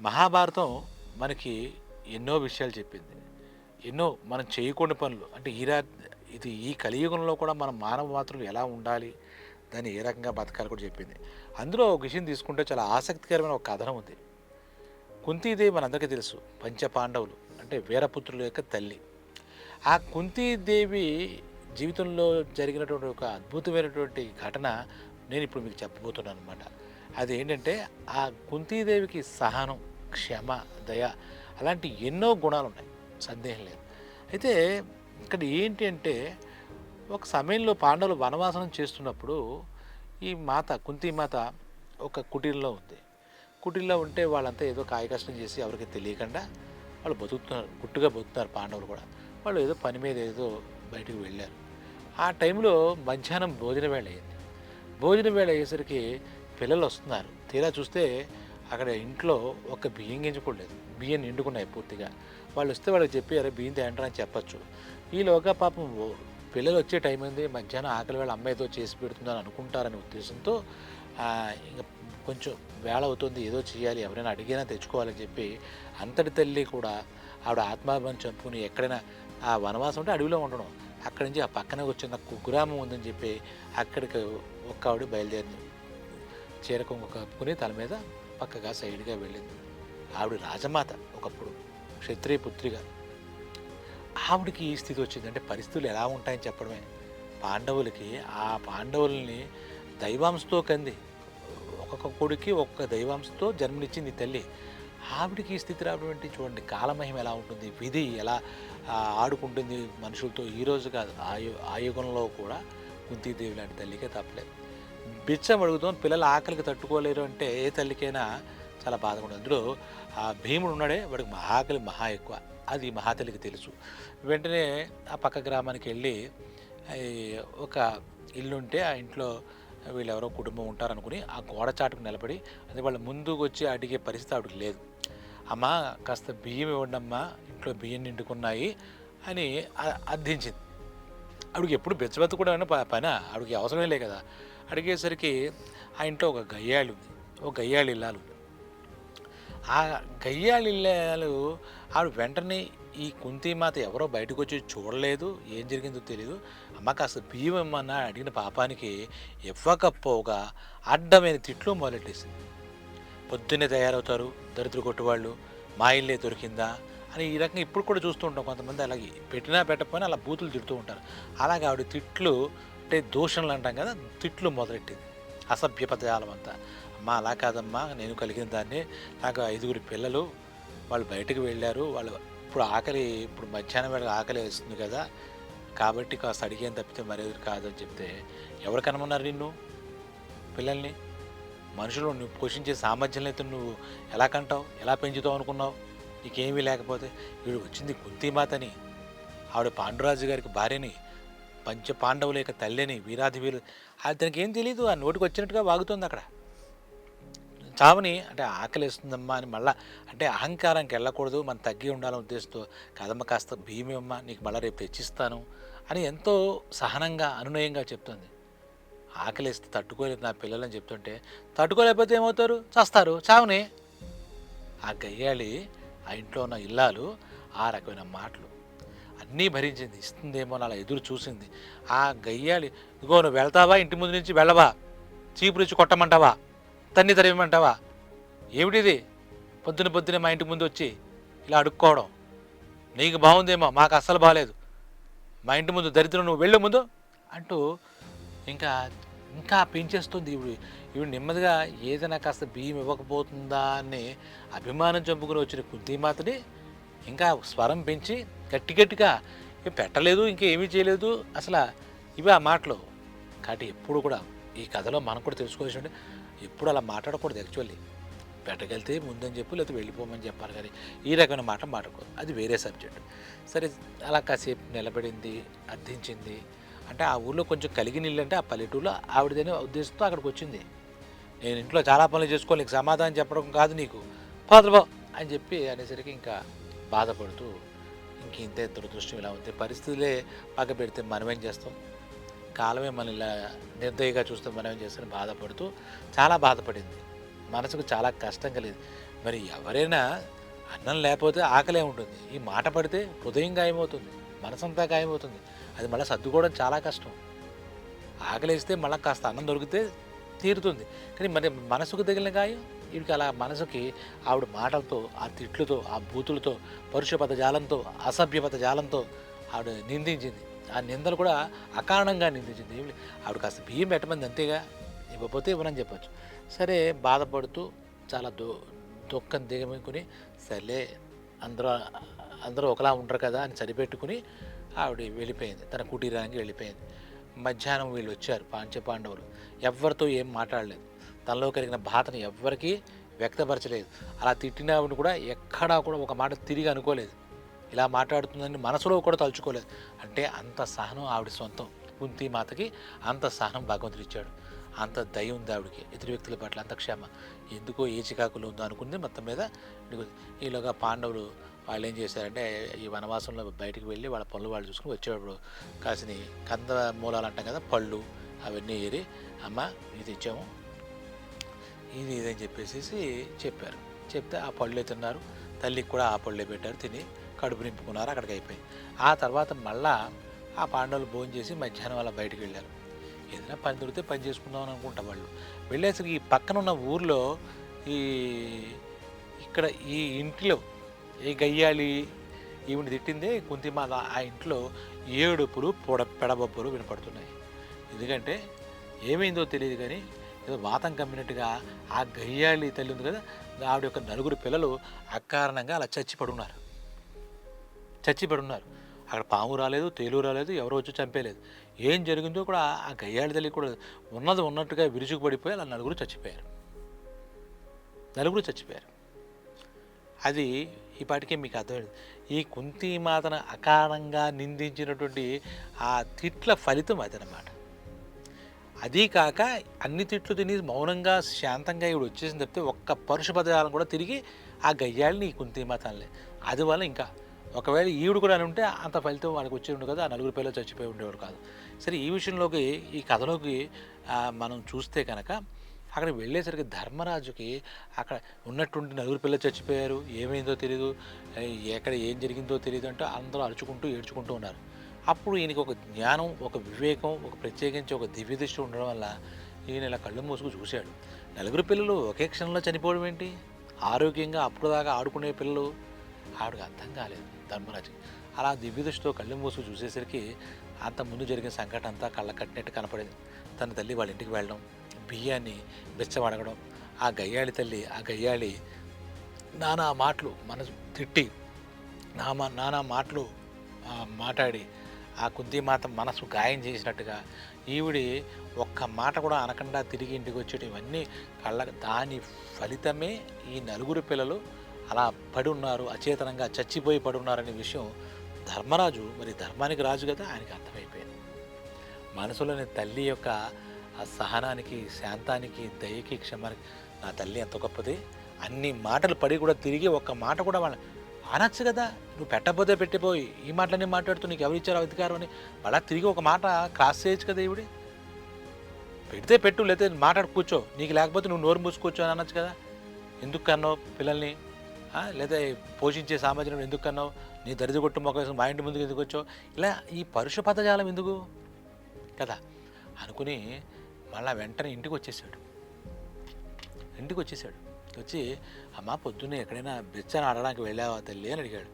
మహాభారతం మనకి ఎన్నో విషయాలు చెప్పింది. ఎన్నో మనం చేయకూడని పనులు. అంటే ఈ రా ఇది ఈ కలియుగంలో కూడా మన మానవ మాత్రం ఎలా ఉండాలి దాన్ని ఏ రకంగా బతకాలి కూడా చెప్పింది. అందులో ఒక విషయం తీసుకుంటే చాలా ఆసక్తికరమైన ఒక కథనం ఉంది. కుంతీదేవి మనందరికీ తెలుసు పంచ పాండవులు అంటే వీరపుత్రుల యొక్క తల్లి. ఆ కుంతీదేవి జీవితంలో జరిగినటువంటి ఒక అద్భుతమైనటువంటి ఘటన నేను ఇప్పుడు మీకు చెప్పబోతున్నాను అనమాట అది ఏంటంటే ఆ కుంతీదేవికి సహనం క్షమ దయ అలాంటి ఎన్నో గుణాలు ఉన్నాయి సందేహం లేదు. అయితే ఇక్కడ ఏంటి అంటే ఒక సమయంలో పాండవులు వనవాసనం చేస్తున్నప్పుడు ఈ మాత కుంతీ మాత ఒక కుటీరంలో ఉంది. కుటీరంలో ఉంటే వాళ్ళంతా ఏదో కాయకష్టం చేసి ఎవరికి తెలియకుండా వాళ్ళు బతుకుతున్నారు గుట్టుగా బతుకుతున్నారు పాండవులు కూడా. వాళ్ళు ఏదో పని మీద ఏదో బయటకు వెళ్ళారు. ఆ టైంలో మధ్యాహ్నం భోజన వేళ అయింది భోజన వేళ అయ్యేసరికి పిల్లలు వస్తున్నారు తీరా చూస్తే అక్కడ ఇంట్లో ఒక బియ్యం గింజ లేదు. బియ్యం నిండుకున్నాయి పూర్తిగా. వాళ్ళు వస్తే వాళ్ళకి చెప్పి అరే బియ్యం తేంటారు అని చెప్పచ్చు. ఈలోగా పాపం పిల్లలు వచ్చే టైం ఉంది. మధ్యాహ్నం ఆకలి వేళ అమ్మాయితో చేసి పెడుతుందని అనుకుంటారనే ఉద్దేశంతో ఇంకా కొంచెం వేళ అవుతుంది. ఏదో చేయాలి. ఎవరైనా అడిగినా తెచ్చుకోవాలని చెప్పి అంతటి తల్లి కూడా ఆవిడ ఆత్మాభిమానం చంపుకుని ఎక్కడైనా ఆ వనవాసం అంటే అడవిలో ఉండడం. అక్కడి నుంచి ఆ పక్కనే వచ్చిన కుగ్రామం ఉందని చెప్పి అక్కడికి ఒక్క ఆవిడ బయలుదేరింది. చీర కొంగు కప్పుకుని తల మీద పక్కగా సైడ్గా వెళ్ళింది. ఆవిడ రాజమాత ఒకప్పుడు క్షత్రియ పుత్రిగా ఆవిడకి ఈ స్థితి వచ్చింది. అంటే పరిస్థితులు ఎలా ఉంటాయని చెప్పడమే. పాండవులకి ఆ పాండవుల్ని దైవాంశతో కంది. ఒక్కొక్క కొడుకి ఒక్కొక్క దైవాంశతో జన్మనిచ్చింది తల్లి. ఆవిడకి ఈ స్థితి రావడం ఏంటి చూడండి. కాలమహిమ ఎలా ఉంటుంది? విధి ఎలా ఆడుకుంటుంది మనుషులతో? ఈరోజు కాదు. ఆయు ఆయుగంలో కూడా కుంతీదేవి లాంటి తల్లికే తప్పలేదు. బిచ్చం అడుగుతాం పిల్లల ఆకలికి తట్టుకోలేరు అంటే ఏ తల్లికైనా చాలా బాధగా ఉండదు అందులో ఆ భీముడు ఉన్నాడే వాడికి ఆకలి మహా ఎక్కువ. అది మహాతల్లికి తెలుసు. వెంటనే ఆ పక్క గ్రామానికి వెళ్ళి ఒక ఇల్లు ఉంటే ఆ ఇంట్లో వీళ్ళెవరో కుటుంబం ఉంటారనుకుని ఆ గోడ చాటుకు నిలబడి అది వాళ్ళ ముందుకు వచ్చి అడిగే పరిస్థితి ఆవిడకి లేదు. అమ్మా కాస్త బియ్యం ఇవ్వండి అమ్మా ఇంట్లో బియ్యం నిండుకున్నాయి అని అర్థించింది. ఆవిడకి ఎప్పుడు బెచ్చబెత్త కూడా పని? ఆవిడకి అవసరమే లే కదా. అడిగేసరికి ఆ ఇంట్లో ఒక గయ్యాళి ఉంది. ఒక గయ్యాళి ఇల్లాలు ఆ గయ్యాళి ఇల్లాలు ఆవిడ వెంటనే ఈ కుంతిమాత ఎవరో బయటకు వచ్చి చూడలేదు ఏం జరిగిందో తెలియదు అమ్మ కాస్త బియ్యం ఇమ్మన్నా అడిగిన పాపానికి ఇవ్వకపోగా అడ్డమైన తిట్లు మొదలెట్టేసింది. పొద్దున్నే తయారవుతారు దరిద్ర కొట్టువాళ్ళు మా ఇల్లే దొరికిందా అని ఈ రకంగా ఇప్పుడు కూడా చూస్తూ ఉంటాం కొంతమంది. అలాగే పెట్టినా పెట్టకపోయినా అలా బూతులు తిడుతూ ఉంటారు. అలాగే ఆవిడ తిట్లు అంటే దూషణలు అంటాం కదా తిట్లు మొదలెట్టింది. అసభ్య పదజాలం అంతా అమ్మా అలా కాదమ్మా నేను కలిగిన దాన్ని నాకు ఐదుగురు పిల్లలు వాళ్ళు బయటకు వెళ్ళారు వాళ్ళు ఇప్పుడు ఆకలి ఇప్పుడు మధ్యాహ్నం వేళ ఆకలి వేస్తుంది కదా కాబట్టి కాస్త అడిగేం తప్పితే మరేది కాదని చెప్తే ఎవరు కనమన్నారు నిన్ను? పిల్లల్ని? మనుషులు నువ్వు పోషించే సామర్థ్యం అయితే నువ్వు ఎలా కంటావు? ఎలా పెంచుతావు అనుకున్నావు? నీకేమీ లేకపోతే వీడు వచ్చింది కుంతిమాతని. ఆవిడ పాండురాజు గారికి భార్యని పంచ పాండవుల యొక్క తల్లిని వీరాధి వీరు అతనికి ఏం తెలియదు ఆ నోటికి వచ్చినట్టుగా వాగుతుంది అక్కడ. చావని అంటే ఆకలిస్తుందమ్మా అని మళ్ళా అంటే అహంకారంకి వెళ్ళకూడదు మనం తగ్గి ఉండాలనే ఉద్దేశంతో కదమ్మ కాస్త భీమమ్మ నీకు మళ్ళీ రేపు తెచ్చిస్తాను అని ఎంతో సహనంగా అనునయంగా చెప్తుంది. ఆకలిస్తే తట్టుకోలేదు నా పిల్లలని చెప్తుంటే తట్టుకోలేకపోతే ఏమవుతారు? చస్తారు. చావని ఆ గయ్యాళి ఆ ఇంట్లో ఉన్న ఇల్లాలు ఆ రకమైన మాటలు. అన్నీ భరించింది. ఇస్తుందేమో అలా ఎదురు చూసింది. ఆ గయ్యాలి ఇగో నువ్వు వెళ్తావా? ఇంటి ముందు నుంచి వెళ్ళవా? చీపు రుచి కొట్టమంటావా? తన్ని తరివమంటావా ఏమిటిది పొద్దున పొద్దున మా ఇంటి ముందు వచ్చి ఇలా అడుక్కోవడం. నీకు బాగుందేమో మాకు అస్సలు బాగాలేదు మా ఇంటి ముందు దరిద్రం నువ్వు వెళ్ళు ముందు అంటూ ఇంకా ఇంకా పెంచేస్తుంది ఇవి ఇవి నెమ్మదిగా ఏదైనా కాస్త బియ్యం ఇవ్వకపోతుందా అని అభిమానం చంపుకుని వచ్చిన కుంతీమాతని ఇంకా స్వరం పెంచి గట్టి గట్టిగా ఏం పెట్టలేదు ఇంకా చేయలేదు. అసలు ఇవి ఆ మాటలు. కాబట్టి ఎప్పుడు కూడా ఈ కథలో మనం కూడా తెలుసుకోవాల్సి ఎప్పుడు అలా మాట్లాడకూడదు యాక్చువల్లీ. పెట్టగలితే ముందని చెప్పు లేకపోతే వెళ్ళిపోమని చెప్పాలి కానీ ఈ రకమైన మాట మాట్లాడకూడదు. అది వేరే సబ్జెక్ట్. సరే అలా కాసేపు నిలబడింది అర్థించింది. అంటే ఆ ఊళ్ళో కొంచెం కలిగి నీళ్ళంటే ఆ పల్లెటూరులో ఆవిడదనే ఉద్దేశంతో అక్కడికి వచ్చింది. నేను ఇంట్లో చాలా పనులు చేసుకోవాలి నీకు సమాధానం చెప్పడం కాదు నీకు. పోతపో అని చెప్పి అనేసరికి ఇంకా బాధపడుతూ ఇంక ఇంతే దురదృష్టం ఇలా ఉంది. పరిస్థితులే పక్క పెడితే మనమేం చేస్తాం? కాలమే మన ఇలా నిర్దయగా చూస్తే మనం ఏం చేస్తామని బాధపడుతూ చాలా బాధపడింది. మనసుకు చాలా కష్టం కలిగింది. మరి ఎవరైనా అన్నం లేకపోతే ఆకలే ఉంటుంది. ఈ మాట పడితే హృదయం గాయమవుతుంది. మనసంతా గాయమవుతుంది. అది మళ్ళీ సర్దుకోవడం చాలా కష్టం. ఆకలేస్తే మళ్ళీ కాస్త అన్నం దొరికితే తీరుతుంది. కానీ మరి మనసుకు తగిలిన గాయం? వీడికి అలా మనసుకి ఆవిడ మాటలతో ఆ తిట్లతో ఆ బూతులతో పరుష పదజాలంతో అసభ్య పదజాలంతో ఆవిడ నిందించింది. ఆ నిందలు కూడా అకారణంగా నిందించింది. ఆవిడ కాస్త బియ్యం పెట్టమంది అంతేగా? ఇవ్వకపోతే ఇవ్వనని చెప్పచ్చు. సరే బాధపడుతూ చాలా దు దుఃఖం దిగమింకుని సర్లే అందరూ అందరూ ఒకలా ఉండరు కదా అని సరిపెట్టుకుని ఆవిడ వెళ్ళిపోయింది. తన కుటీరానికి వెళ్ళిపోయింది. మధ్యాహ్నం వీళ్ళు వచ్చారు పాంచ పాండవులు. ఎవ్వరితో ఏం మాట్లాడలేదు. తనలో కలిగిన బాధను ఎవ్వరికీ వ్యక్తపరచలేదు. అలా తిట్టినప్పుడు కూడా ఎక్కడా కూడా ఒక మాట తిరిగి అనుకోలేదు. ఇలా మాట్లాడుతుందని మనసులో కూడా తలుచుకోలేదు. అంటే అంత సహనం ఆవిడ సొంతం. కుంతి మాతకి అంత సహనం భగవంతుడు ఇచ్చాడు. అంత దయ ఉంది ఆవిడకి. ఇతర వ్యక్తుల పట్ల అంత క్షమ. ఎందుకో ఏ చికాకులు ఉందో అనుకుంది మొత్తం మీద ఈలోగా పాండవులు వాళ్ళు ఏం చేశారంటే ఈ వనవాసంలో బయటకు వెళ్ళి వాళ్ళ పనులు వాళ్ళు చూసుకుని వచ్చేటప్పుడు కాసిన కంద మూలాలు అంటాం కదా పళ్ళు అవన్నీ ఏరి అమ్మ ఇది ఇచ్చాము ఇది ఇదని చెప్పేసి చెప్పారు. చెప్తే ఆ పళ్ళే తిన్నారు. తల్లికి కూడా ఆ పళ్ళే పెట్టారు తిని కడుపు నింపుకున్నారు అక్కడికి అయిపోయింది. ఆ తర్వాత మళ్ళా ఆ పాండవులు భోజనం చేసి మధ్యాహ్నం వాళ్ళ బయటికి వెళ్ళారు. ఏదైనా పని దొరికితే పని చేసుకుందాం అని అనుకుంటా వాళ్ళు. వెళ్ళేసరికి ఈ పక్కన ఉన్న ఊర్లో ఈ ఇక్కడ ఈ ఇంట్లో ఏ గయ్యాలి ఈవిని తిట్టిందే కుంతిమాల ఆ ఇంట్లో ఏడుపులు పొడ పెడబొబ్బలు వినపడుతున్నాయి. ఎందుకంటే ఏమైందో తెలియదు కానీ ఏదో వాతం కమ్మినట్టుగా ఆ గయ్యాళి తల్లి ఉంది కదా ఆవిడ యొక్క నలుగురు పిల్లలు అకారణంగా అలా చచ్చి పడున్నారు చచ్చి పడున్నారు అక్కడ పాము రాలేదు తేలు రాలేదు ఎవరు వచ్చి చంపేలేదు. ఏం జరిగిందో కూడా ఆ గయ్యాళి తల్లి కూడా ఉన్నది ఉన్నట్టుగా విరుచుకు పడిపోయి అలా నలుగురు చచ్చిపోయారు. నలుగురు చచ్చిపోయారు. అది ఈపాటికే మీకు అర్థమైంది. ఈ కుంతి మాతను అకారణంగా నిందించినటువంటి ఆ తిట్ల ఫలితం అదనమాట. అదీ కాక అన్ని తిట్లు తిని మౌనంగా శాంతంగా ఇవి వచ్చేసింది తప్పితే ఒక్క పరుష పదజాలం కూడా తిరిగి ఆ గయ్యాళ్ళని ఈ కుంతిమా మాతలే అది వల్ల ఇంకా ఒకవేళ ఈవిడు కూడా అని ఉంటే అంత ఫలితం వాళ్ళకి వచ్చి ఉండదు కదా ఆ నలుగురు పిల్లలు చచ్చిపోయి ఉండేవాడు కాదు. సరే ఈ విషయంలోకి ఈ కథలోకి మనం చూస్తే కనుక అక్కడ వెళ్ళేసరికి ధర్మరాజుకి అక్కడ ఉన్నటువంటి నలుగురు పిల్లలు చచ్చిపోయారు ఏమైందో తెలియదు ఎక్కడ ఏం జరిగిందో తెలియదు అంటే అందరూ అరుచుకుంటూ ఏడ్చుకుంటూ ఉన్నారు. అప్పుడు ఈయనకి ఒక జ్ఞానం ఒక వివేకం ఒక ప్రత్యేకించి ఒక దివ్య దృష్టి ఉండడం వల్ల ఈయన ఇలా కళ్ళు మూసుకు చూశాడు. నలుగురు పిల్లలు ఒకే క్షణంలో చనిపోవడం ఏంటి? ఆరోగ్యంగా అప్పుడు దాకా ఆడుకునే పిల్లలు? ఆవిడకి అర్థం కాలేదు. ధర్మరాజు అలా దివ్య దృష్టితో కళ్ళు మూసుకు చూసేసరికి అంత ముందు జరిగిన సంఘటన అంతా కళ్ళ కట్టినట్టు కనపడేది. తన తల్లి వాళ్ళ ఇంటికి వెళ్ళడం బియ్యాన్ని బిచ్చం అడగడం ఆ గయ్యాళి తల్లి ఆ గయ్యాళి నానా మాటలు మనసు తిట్టి నా మా నానా మాటలు మాట్లాడి ఆ కుంతిమాత మనసు గాయం చేసినట్టుగా ఈవిడి ఒక్క మాట కూడా అనకుండా తిరిగి ఇంటికి వచ్చేటి ఇవన్నీ కళ్ళ దాని ఫలితమే ఈ నలుగురు పిల్లలు అలా పడి ఉన్నారు అచేతనంగా చచ్చిపోయి పడి ఉన్నారనే విషయం ధర్మరాజు మరి ధర్మానికి రాజు కదా ఆయనకి అర్థమైపోయింది. మనసులోని తల్లి యొక్క ఆ సహనానికి శాంతానికి దయకి క్షమానికి నా తల్లి ఎంత గొప్పది? అన్ని మాటలు పడి కూడా తిరిగి ఒక్క మాట కూడా వాళ్ళ అనొచ్చు కదా. నువ్వు పెట్టకపోతే పెట్టిపోయి ఈ మాటలన్నీ మాట్లాడుతూ నీకు ఎవరు ఇచ్చారు అధికారం అని. మళ్ళా తిరిగి ఒక మాట క్రాస్ చేయొచ్చు కదా ఈవిడి. పెడితే పెట్టు లేకపోతే మాట్లాడు కూర్చో. నీకు లేకపోతే నువ్వు నోరు మూసుకోవచ్చు అని అనొచ్చు కదా. ఎందుకు కన్నావు పిల్లల్ని? లేదా పోషించే సామాజిక ఎందుకు కన్నావు? నీ దరిద్ర కొట్టు మొక్క మా ఇంటి ముందుకు ఎందుకు వచ్చావు? ఇలా ఈ పరుష పదజాలం ఎందుకు? కదా. అనుకుని మళ్ళా వెంటనే ఇంటికి వచ్చేసాడు. ఇంటికి వచ్చేసాడు. వచ్చి అమ్మ పొద్దున్నే ఎక్కడైనా బిచ్చని ఆడడానికి వెళ్ళావా తల్లి అని అడిగాడు.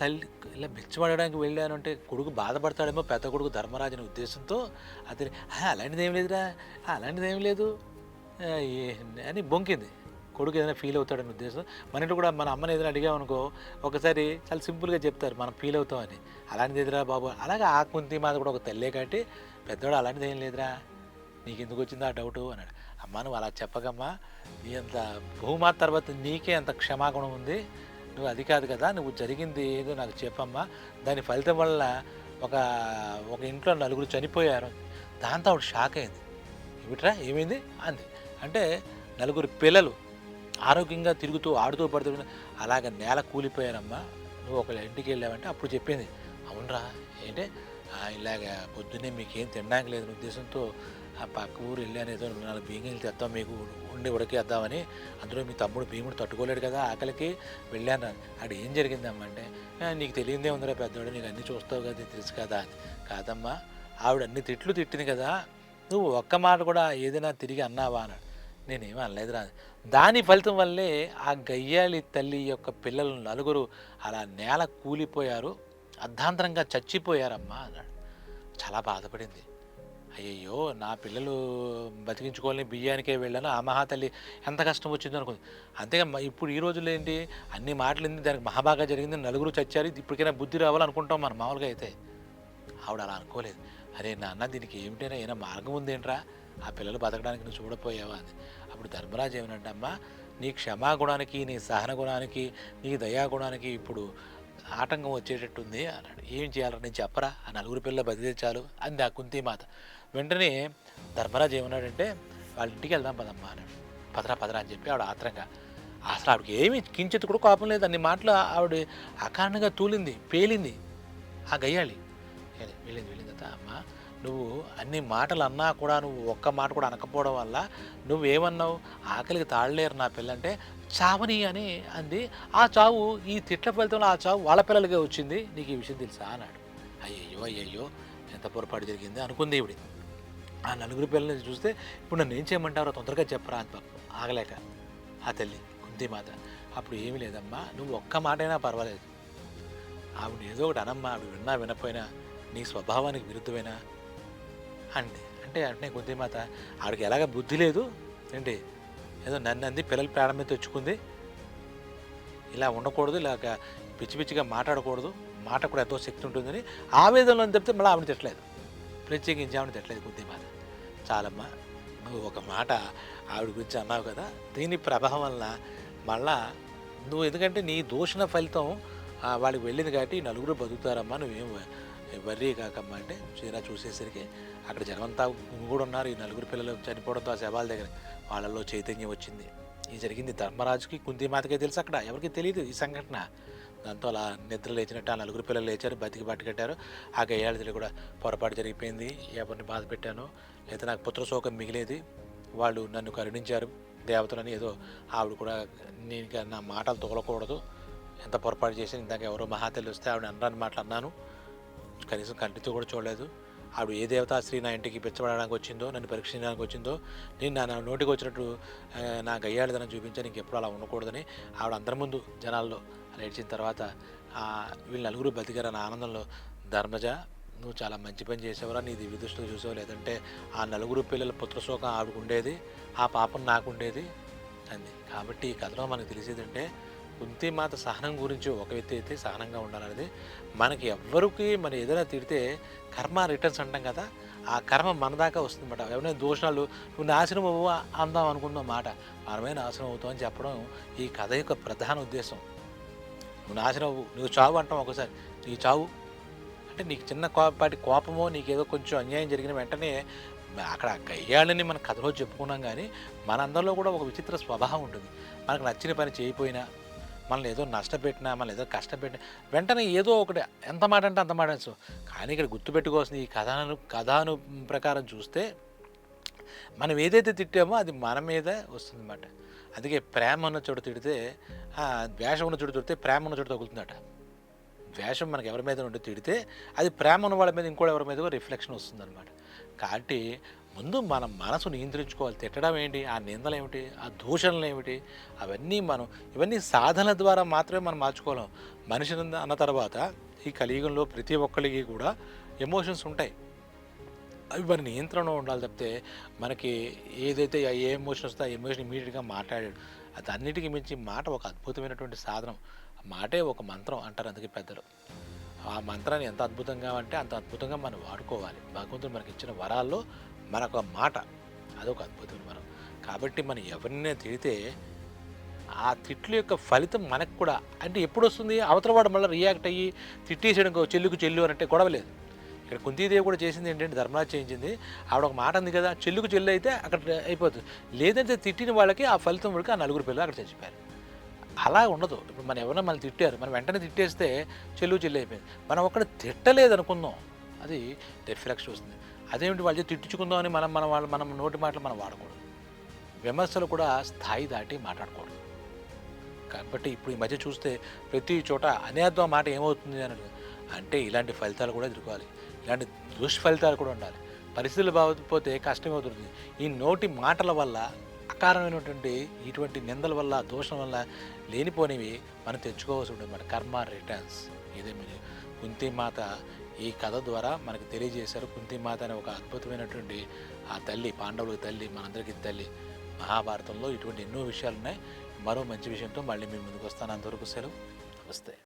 తల్లి ఇలా బిచ్చం ఆడడానికి వెళ్ళాను అంటే కొడుకు బాధపడతాడేమో పెద్ద కొడుకు ధర్మరాజు అనే ఉద్దేశంతో అతని అలాంటిది ఏం లేదురా అలాంటిది ఏం లేదు ఏ-" అని బొంకింది. కొడుకు ఏదైనా ఫీల్ అవుతాడని ఉద్దేశం మన ఇంట్లో కూడా మన అమ్మని ఏదైనా అడిగామనుకో ఒకసారి చాలా సింపుల్గా చెప్తారు మనం ఫీల్ అవుతామని అలాంటిది ఎదురా బాబు? అలాగే ఆ కుంతి మాది కూడా ఒక తల్లే కాబట్టి పెద్దవాడు అలాంటిది ఏం లేదురా నీకు ఎందుకు వచ్చింది ఆ డౌటు అన్నాడు. అమ్మ నువ్వు అలా చెప్పకమ్మా. నీ అంత భూమా తర్వాత నీకే అంత క్షమాగుణం ఉంది. నువ్వు అది కాదు కదా నువ్వు జరిగింది ఏదో నాకు చెప్పమ్మా. దాని ఫలితం వల్ల ఒక ఒక ఇంట్లో నలుగురు చనిపోయారు. దాంతో ఆవిడ షాక్ అయింది. ఏమిట్రా ఏమైంది? అంది. అంటే నలుగురు పిల్లలు ఆరోగ్యంగా తిరుగుతూ ఆడుతూ పడుతూ అలాగ నేల కూలిపోయారమ్మా. నువ్వు ఒక ఇంటికి వెళ్ళావంటే అప్పుడు చెప్పింది. అవునరా ఏంటే? ఇలాగ పొద్దున్నే మీకేం తినడానికి లేదు ఉద్దేశంతో ఆ, పక్క ఊరు వెళ్ళాను ఏదో నాలుగు బియ్యం తెద్దాం మీకు ఉండి ఉడకేద్దామని అందులో మీ తమ్ముడు భీముడు తట్టుకోలేడు కదా ఆకలికి వెళ్ళాను. అక్కడ ఏం జరిగిందమ్మా అంటే నీకు తెలియదే ఉందిరా పెద్దవాడు నీకు అన్నీ చూస్తావు కదా తెలుసు కదా కాదమ్మా ఆవిడ అన్ని తిట్లు తిట్టింది కదా నువ్వు ఒక్క మాట కూడా ఏదైనా తిరిగి అన్నావా? అన్నాడు నేనేమీ అనలేదురా. దాని ఫలితం వల్లే ఆ గయ్యాలి తల్లి యొక్క పిల్లలు నలుగురు అలా నేల కూలిపోయారు అర్ధాంతరంగా చచ్చిపోయారమ్మా అన్నాడు. చాలా బాధపడింది. అయ్యో నా పిల్లలు బతికించుకోవాలని బియ్యానికే వెళ్ళాను. ఆ మహాతల్లి ఎంత కష్టం వచ్చిందో అనుకుంది. అంతేగా ఇప్పుడు ఈ రోజుల్లో ఏంటి? అన్ని మాటలు ఏంది దానికి మహాబాగా జరిగింది నలుగురు చచ్చారు. ఇప్పటికైనా బుద్ధి రావాలనుకుంటాం మనం మామూలుగా అయితే. ఆవిడ అలా అనుకోలేదు. అరే నాన్న దీనికి ఏమిటైనా ఏమైనా మార్గం ఉందేంట్రా? ఆ పిల్లలు బతకడానికి నువ్వు చూడపోయావా? అని. అప్పుడు ధర్మరాజు ఏమనంటే అమ్మా నీ క్షమాగుణానికి నీ సహన గుణానికి నీ దయాగుణానికి ఇప్పుడు ఆటంకం వచ్చేటట్టుంది. అన్నాడు. ఏం చేయాలని నేను చెప్పరా? ఆ నలుగురు పిల్లలు బతికే చాలు. అంది ఆ కుంతి మాత వెంటనే ధర్మరాజు ఏమన్నాడంటే వాళ్ళ ఇంటికి వెళ్దాం పదమ్మా అన్నాడు. పదరా పదరా అని చెప్పి ఆవిడ ఆత్రంగా అసలు ఆవిడకి ఏమి కించెత్తు కూడా కోపం లేదు అన్ని మాటలు ఆవిడ అకారణంగా తూలింది పేలింది. ఆ గయ్యాళి వెళ్ళింది వెళ్ళింది తర్వాత అమ్మ. నువ్వు అన్ని మాటలు అన్నా కూడా నువ్వు ఒక్క మాట కూడా అనకపోవడం వల్ల నువ్వేమన్నావు ఆకలికి తాళలేరు నా పిల్లంటే చావని అని అంది. ఆ చావు ఈ తిట్ల ఫలితంలో ఆ చావు వాళ్ళ పిల్లలకే వచ్చింది. నీకు ఈ విషయం తెలుసా? అన్నాడు. అయ్యయ్యో అయ్యయ్యో ఎంత పొరపాటు జరిగింది? అనుకుంది ఇవిడి ఆ నలుగురు పిల్లల్ని చూస్తే ఇప్పుడు నన్ను ఏం చేయమంటారో తొందరగా చెప్పరా అని పాపం ఆగలేక. ఆ తల్లి కుంతిమాత అప్పుడు ఏమీ లేదమ్మా నువ్వు ఒక్క మాటైనా పర్వాలేదు. ఆవిడ ఏదో ఒకటి అనమ్మా ఆవిడ విన్నా వినపోయినా నీ స్వభావానికి విరుద్ధమైనా? అండి అంటే అంటే కుంతిమాత ఆవిడకి ఎలాగ బుద్ధి లేదు? ఏంటి? ఏదో నన్ను అంది పిల్లల ప్రాణం మీద తెచ్చుకుంది. ఇలా ఉండకూడదు ఇలాగ పిచ్చి పిచ్చిగా మాట్లాడకూడదు. మాట కూడా ఎంతో శక్తి ఉంటుందని ఆవేదనలో చెప్తే మళ్ళీ ఆవిడ తిట్టలేదు. ప్రత్యేకించి ఆవిడ తిట్టలేదు మాట చాలమ్మా నువ్వు ఒక మాట ఆవిడ గురించి అన్నావు కదా దీని ప్రభావం వలన మళ్ళా నువ్వు ఎందుకంటే నీ దూషణ ఫలితం వాళ్ళకి వెళ్ళింది కాబట్టి నలుగురు బతుకుతారమ్మా నువ్వేం వర్రీ కాకమ్మా అంటే చీరా చూసేసరికి అక్కడ జనమంతా కూడా ఉన్నారు ఈ నలుగురు పిల్లలు చనిపోవడంతో ఆ శవాల దగ్గర వాళ్ళల్లో చైతన్యం వచ్చింది. ఇది జరిగింది ధర్మరాజుకి కుంతిమాతకే తెలుసు అక్కడ ఎవరికి తెలియదు ఈ సంఘటన. దాంతో అలా నిద్ర లేచినట్టు ఆ నలుగురు పిల్లలు లేచారు బతికి పట్టుకెట్టారు ఆ గయ్యాళిలో కూడా పొరపాటు జరిగిపోయింది. ఎవరిని బాధ పెట్టాను లేదా నాకు పుత్రశోకం మిగిలేది. వాళ్ళు నన్ను కరుణించారు. దేవతలని ఏదో ఆవిడ కూడా నేను నా మాటలు తోలకూడదు. ఎంత పొరపాటు చేసి ఇందాక ఎవరో మహాతల్లి వస్తే ఆవిడ అనరాని మాటలు అన్నాను. కనీసం కంటితో కూడా చూడలేదు. ఆవిడ ఏ దేవతాశ్రీ నా ఇంటికి పిచ్చబడడానికి వచ్చిందో నన్ను పరీక్షించడానికి వచ్చిందో నేను నా నోటికి వచ్చినట్టు నా గయ్యాళిదనం చూపించాను ఇంకెప్పుడు అలా ఉండకూడదని ఆవిడ అందరి ముందు జనాల్లో అలా తర్వాత వీళ్ళు నలుగురు బతికారన్న ఆనందంలో ధర్మజ నువ్వు చాలా మంచి పని చేసేవరా నీ దివ్య దృష్టిలో చూసావు లేదంటే ఆ నలుగురు పిల్లల పుత్రశోకం ఆవిడకు ఉండేది ఆ పాపం నాకు ఉండేది అంది. కాబట్టి ఈ కథలో మనకు తెలిసేదంటే కుంతిమాత సహనం గురించి ఒక వ్యక్తి అయితే సహనంగా ఉండాలనేది మనకి ఎవ్వరికి మనం ఏదైనా తిడితే కర్మ రిటర్న్స్ అంటాం కదా ఆ కర్మ మన దాకా వస్తుందన్నమాట. ఎవరైనా దోషాలు నువ్వు నాశనం అవ్వు అందాం అనుకున్న మాట మనమే నాశనం అవుతాం అని చెప్పడం ఈ కథ యొక్క ప్రధాన ఉద్దేశం. నువ్వు నాశనం అవ్వు నువ్వు చావు అంటాం ఒకసారి. నీ చావు. అంటే నీకు చిన్న కోపాటి కోపమో నీకేదో కొంచెం అన్యాయం జరిగిన వెంటనే అక్కడ గయ్యాళ్ళని మన కథలో చెప్పుకున్నాం కానీ మనందరిలో కూడా ఒక విచిత్ర స్వభావం ఉంటుంది. మనకు నచ్చిన పని చేయకపోయినా మనల్ని ఏదో నష్టపెట్టినా మనల్ని ఏదో కష్టపెట్టినా వెంటనే ఏదో ఒకటి ఎంత మాట అంటే అంత మాట కానీ ఇక్కడ గుర్తుపెట్టుకోవాల్సింది ఈ కథను కథాను ప్రకారం చూస్తే మనం ఏదైతే తిట్టామో అది మన మీద వస్తుందన్నమాట. అందుకే ప్రేమ ఉన్న చోటు తిడితే ద్వేషం ఉన్న చోటు తిడితే ప్రేమ ఉన్న చోటు తగులుతుందట. ద్వేషం మనకి ఎవరి మీద ఉండి తిడితే అది ప్రేమ ఉన్న వాళ్ళ మీద ఇంకోటి ఎవరి మీద రిఫ్లెక్షన్ వస్తుందన్నమాట. కాబట్టి ముందు మన మనసు నియంత్రించుకోవాలి. తిట్టడం ఏంటి? ఆ నిందలు ఏమిటి? ఆ దూషణలు ఏమిటి? అవన్నీ మనం ఇవన్నీ సాధన ద్వారా మాత్రమే మనం మార్చుకోలేం మనిషి అన్న తర్వాత ఈ కలియుగంలో ప్రతి ఒక్కరికి కూడా ఎమోషన్స్ ఉంటాయి. అవి మన నియంత్రణలో ఉండాలి తప్పితే మనకి ఏదైతే ఏ ఎమోషన్ వస్తే ఆ ఎమోషన్ ఇమీడియట్గా మాట్లాడాడు. అది అన్నిటికీ మించి మాట ఒక అద్భుతమైనటువంటి సాధనం. మాటే ఒక మంత్రం అంటారు అందుకే పెద్దలు. ఆ మంత్రాన్ని ఎంత అద్భుతంగా అంటే అంత అద్భుతంగా మనం వాడుకోవాలి. భగవంతుడు మనకి ఇచ్చిన వరాల్లో మనకు మాట అదొక అద్భుతం మనం. కాబట్టి మనం ఎవరినే తిడితే ఆ తిట్లు యొక్క ఫలితం మనకు కూడా అంటే ఎప్పుడు వస్తుంది అవతల వాడు మళ్ళీ రియాక్ట్ అయ్యి తిట్టేసేయడం చెల్లుకు చెల్లు అనంటే గొడవ లేదు. ఇక్కడ కుంతీదేవి కూడా చేసింది ఏంటంటే ధర్మరాజ్ చేయించింది. ఆవిడ ఒక మాట ఉంది కదా చెల్లుకు చెల్లు అయితే అక్కడ అయిపోతుంది. లేదంటే తిట్టిన వాళ్ళకి ఆ ఫలితం వరకు ఆ నలుగురు పిల్లలు అక్కడ చచ్చిపోయారు. అలా ఉండదు. ఇప్పుడు మనం ఎవరైనా మనం తిట్టారు మనం వెంటనే తిట్టేస్తే చెల్లు చెల్లి అయిపోయింది. మనం ఒక్కడ తిట్టలేదు అనుకుందాం అది రిఫ్లెక్స్ వస్తుంది. అదేమిటి వాళ్ళు తిట్టించుకుందామని మనం మన వాళ్ళు మనం నోటి మాటలు మనం వాడకూడదు. విమర్శలు కూడా స్థాయి దాటి మాట్లాడకూడదు. కాబట్టి ఇప్పుడు ఈ మధ్య చూస్తే ప్రతి చోట అనేద్దాం మాట ఏమవుతుంది అని అంటే ఇలాంటి ఫలితాలు కూడా ఎదుర్కోవాలి. ఇలాంటి దుష్ఫలితాలు కూడా ఉండాలి. పరిస్థితులు బాగోకపోతే కష్టమవుతుంది ఈ నోటి మాటల వల్ల అకారమైనటువంటి ఇటువంటి నిందల వల్ల దోషం వల్ల లేనిపోనివి మనం తెచ్చుకోవాల్సి ఉంటుంది మన కర్మ రిటర్న్స్ ఇదే మీరు కుంతిమాత ఈ కథ ద్వారా మనకు తెలియజేశారు కుంతిమాత అనే ఒక అద్భుతమైనటువంటి ఆ తల్లి పాండవులకు తల్లి మనందరికీ తల్లి. మహాభారతంలో ఇటువంటి ఎన్నో విషయాలు ఉన్నాయి మరో మంచి విషయంతో మళ్ళీ మీ ముందుకు వస్తాను. అంతవరకు సెలవు. వస్తాయి